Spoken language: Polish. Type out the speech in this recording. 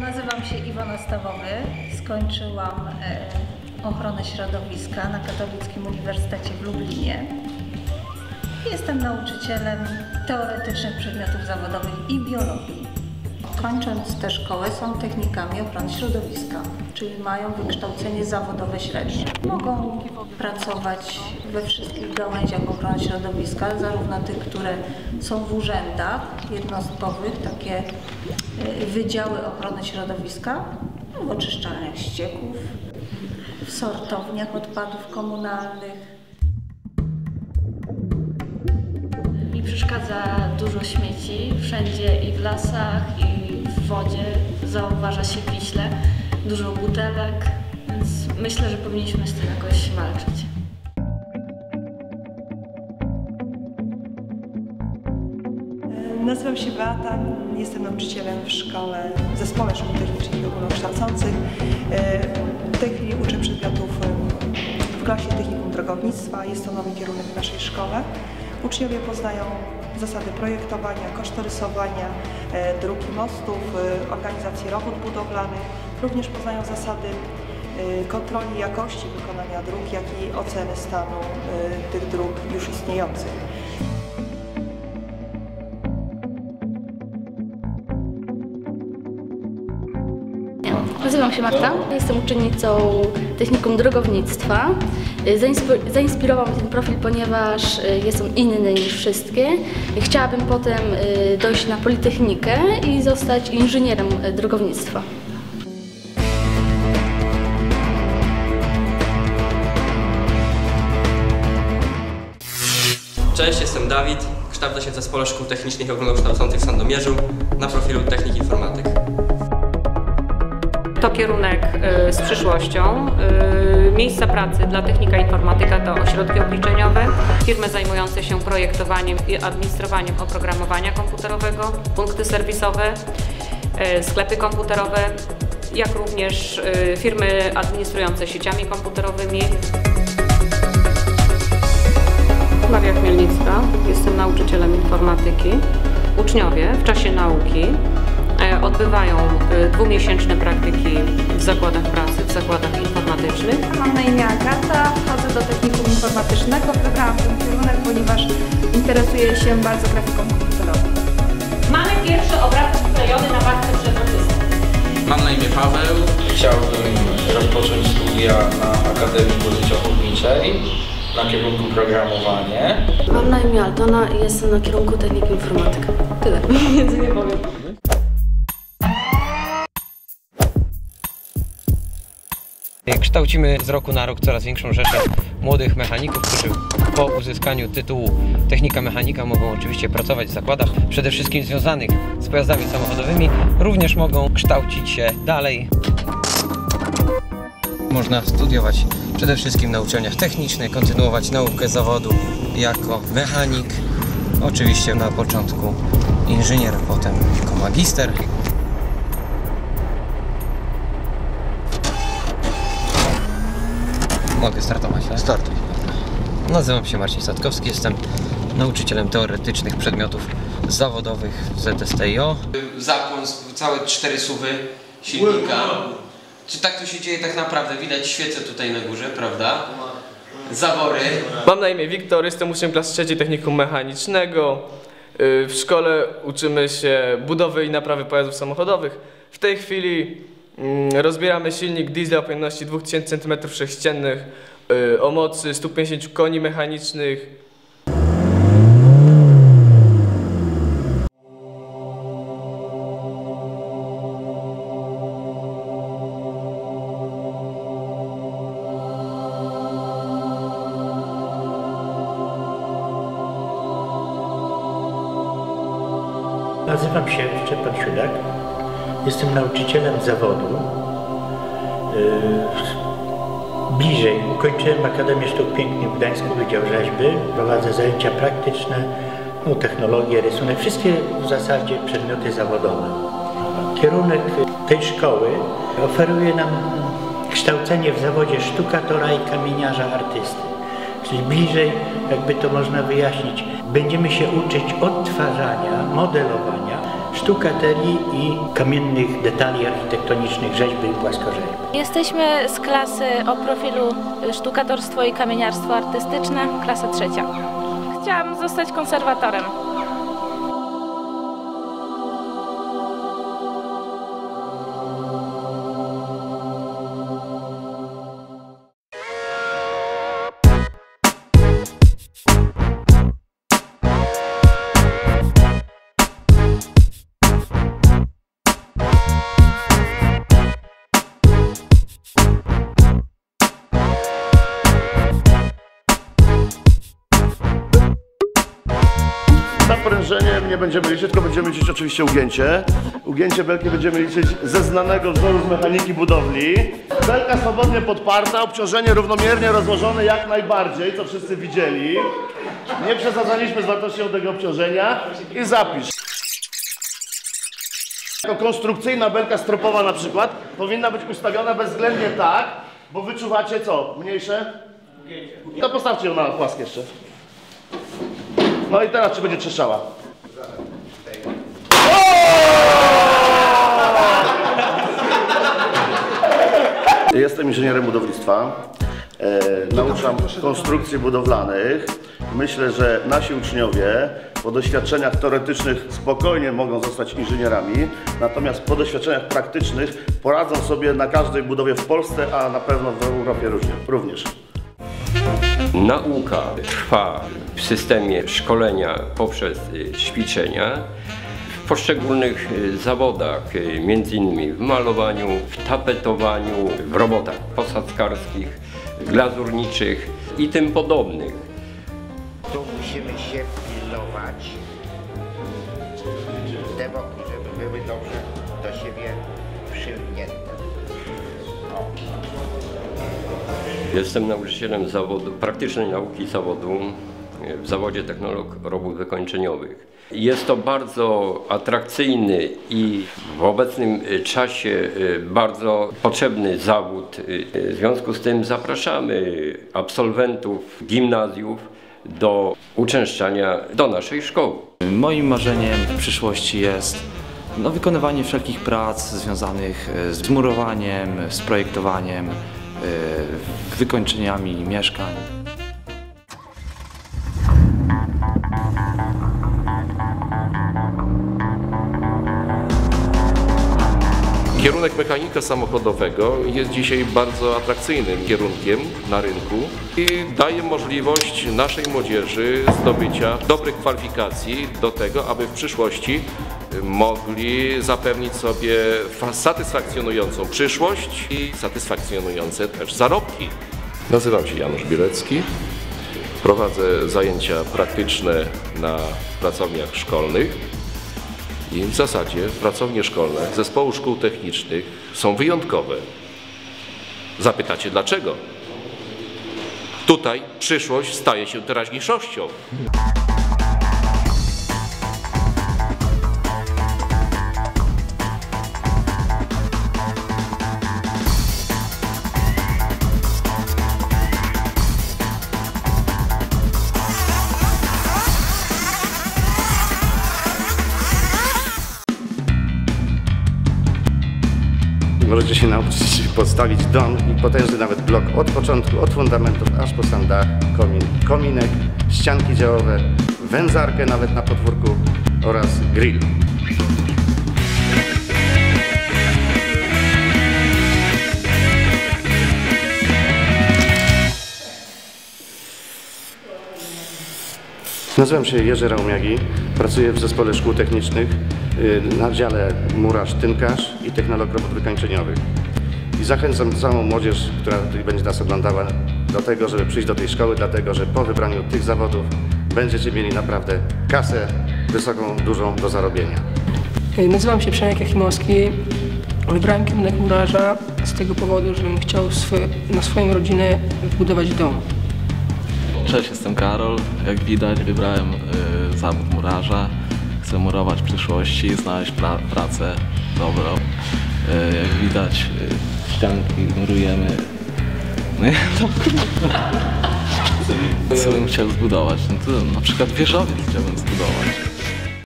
Nazywam się Iwona Stawowy. Skończyłam e, ochronę środowiska na Katolickim Uniwersytecie w Lublinie. Jestem nauczycielem teoretycznych przedmiotów zawodowych i biologii. Kończąc tę szkołę są technikami ochrony środowiska, czyli mają wykształcenie zawodowe średnie. Mogą pracować we wszystkich gałęziach ochrony środowiska, zarówno tych, które są w urzędach jednostkowych, takie y, wydziały ochrony środowiska, no, w oczyszczalniach ścieków, w sortowniach odpadów komunalnych. Mi przeszkadza dużo śmieci wszędzie i w lasach, i wodzie. Zauważa się Wiśle dużo butelek, więc myślę, że powinniśmy z tym jakoś walczyć. Nazywam się Beata, jestem nauczycielem w szkole, w zespole szkół technicznych i ogólnokształcących. E, W tej chwili uczę przedmiotów e, w klasie technikum drogownictwa. Jest to nowy kierunek w naszej szkole. Uczniowie poznają zasady projektowania, kosztorysowania, e, dróg i mostów, e, organizacji robót budowlanych. Również poznają zasady e, kontroli jakości wykonania dróg, jak i oceny stanu tych dróg już istniejących. Nazywam się Marta, jestem uczennicą technikum drogownictwa. Zainspi- zainspirował mnie ten profil, ponieważ y, jest on inny niż wszystkie. Chciałabym potem y, dojść na Politechnikę i zostać inżynierem y, drogownictwa. Cześć, jestem Dawid. Kształcę się w Zespole Szkół Technicznych Ogólnokształcących w Sandomierzu na profilu Technik Informatyk. To kierunek y, z przyszłością. Y, Miejsca pracy dla technika informatyka to ośrodki obliczeniowe, firmy zajmujące się projektowaniem i administrowaniem oprogramowania komputerowego, punkty serwisowe, y, sklepy komputerowe, jak również firmy administrujące sieciami komputerowymi. Maria Chmielnicka, jestem nauczycielem informatyki. Uczniowie w czasie nauki odbywają e, dwumiesięczne praktyki w zakładach pracy, w zakładach informatycznych. Mam na imię Agata, chodzę do technikum informatycznego. Wybrałam ten kierunek, ponieważ interesuję się bardzo grafiką komputerową. Mamy pierwszy obrazek wklejony na warstwę przezroczystą. Mam na imię Paweł. Chciałbym rozpocząć studia na Akademii Pozycji Ochotniczej na kierunku programowanie. Mam na imię Altona i jestem na kierunku technik informatyka. Tyle, więcej nie powiem. Kształcimy z roku na rok coraz większą rzeszę młodych mechaników, którzy po uzyskaniu tytułu technika mechanika mogą oczywiście pracować w zakładach, przede wszystkim związanych z pojazdami samochodowymi, również mogą kształcić się dalej. Można studiować przede wszystkim na uczelniach technicznych, kontynuować naukę zawodu jako mechanik, oczywiście na początku inżynier, potem jako magister. Mogę startować, tak? Startuj. Nazywam się Marcin Sadkowski, jestem nauczycielem teoretycznych przedmiotów zawodowych w ZSTIO. Zapłon, całe cztery suwy silnika. Czy tak to się dzieje tak naprawdę? Widać świece tutaj na górze, prawda? Zawory. Mam na imię Wiktor, jestem uczniem klas trzeciej technikum mechanicznego. Y, W szkole uczymy się budowy i naprawy pojazdów samochodowych. W tej chwili rozbieramy silnik diesla o pojemności 2000 cm3 y, o mocy 150 koni mechanicznych. Nazywam się Szczepan Siudak. Jestem nauczycielem zawodu. Yy, Bliżej ukończyłem Akademię Sztuk Pięknych w Gdańsku, Wydział Rzeźby. Prowadzę zajęcia praktyczne, no, technologię, rysunek, wszystkie w zasadzie przedmioty zawodowe. Kierunek tej szkoły oferuje nam kształcenie w zawodzie sztukatora i kamieniarza artysty. Czyli bliżej, jakby to można wyjaśnić, będziemy się uczyć odtwarzania, modelowania sztukaterii i kamiennych detali architektonicznych, rzeźby i płaskorzeźby. Jesteśmy z klasy o profilu sztukatorstwo i kamieniarstwo artystyczne, klasa trzecia. Chciałam zostać konserwatorem. Naprężenie nie będziemy liczyć, tylko będziemy liczyć oczywiście ugięcie. Ugięcie belki będziemy liczyć ze znanego wzoru z mechaniki budowli. Belka swobodnie podparta, obciążenie równomiernie rozłożone jak najbardziej, co wszyscy widzieli. Nie przesadzaliśmy z wartością tego obciążenia i zapisz. Jako konstrukcyjna belka stropowa na przykład powinna być ustawiona bezwzględnie tak, bo wyczuwacie co? Mniejsze? To postawcie ją na płaskie jeszcze. No i teraz czy będzie trzeszczała? Jestem inżynierem budownictwa. E, nauczam konstrukcji budowlanych. Myślę, że nasi uczniowie po doświadczeniach teoretycznych spokojnie mogą zostać inżynierami, natomiast po doświadczeniach praktycznych poradzą sobie na każdej budowie w Polsce, a na pewno w Europie również. Nauka trwa w systemie szkolenia poprzez y, ćwiczenia w poszczególnych y, zawodach, y, między innymi w malowaniu, w tapetowaniu, w robotach posadzkarskich, glazurniczych i tym podobnych. Tu musimy się pilnować te boki, żeby były dobrze do siebie Jestem nauczycielem zawodu, praktycznej nauki zawodu e, w zawodzie technolog robót wykończeniowych. Jest to bardzo atrakcyjny i w obecnym e, czasie e, bardzo potrzebny zawód. W związku z tym zapraszamy absolwentów gimnazjów do uczęszczania do naszej szkoły. Moim marzeniem w przyszłości jest no, wykonywanie wszelkich prac związanych z murowaniem, z projektowaniem, wykończeniami mieszkań. Kierunek mechanika samochodowego jest dzisiaj bardzo atrakcyjnym kierunkiem na rynku i daje możliwość naszej młodzieży zdobycia dobrych kwalifikacji do tego, aby w przyszłości mogli zapewnić sobie satysfakcjonującą przyszłość i satysfakcjonujące też zarobki. Nazywam się Janusz Bielecki. Prowadzę zajęcia praktyczne na pracowniach szkolnych. I w zasadzie pracownie szkolne zespołu szkół technicznych są wyjątkowe. Zapytacie dlaczego? Tutaj przyszłość staje się teraźniejszością. Możecie się nauczyć postawić dom i potężny nawet blok od początku, od fundamentów aż po sam dach, komin, kominek, ścianki działowe, węzarkę nawet na podwórku oraz grill. Nazywam się Jerzy Raumiagi, pracuję w zespole szkół technicznych na dziale murarz, tynkarz i technolog robót wykończeniowych. I zachęcam całą młodzież, która tutaj będzie nas oglądała, do tego, żeby przyjść do tej szkoły, dlatego że po wybraniu tych zawodów będziecie mieli naprawdę kasę wysoką, dużą do zarobienia. Nazywam się Przemek Jachimowski. Wybrałem kierunek murarza z tego powodu, żebym chciał swy, na swoją rodzinę wbudować dom. Cześć, jestem Karol. Jak widać wybrałem y, zawód murarza. Chcę murować w przyszłości, znaleźć pra pracę dobrą. Y, jak widać y, ścianki murujemy. No Co bym chciał zbudować? No to na przykład wieżowiec chciałbym zbudować.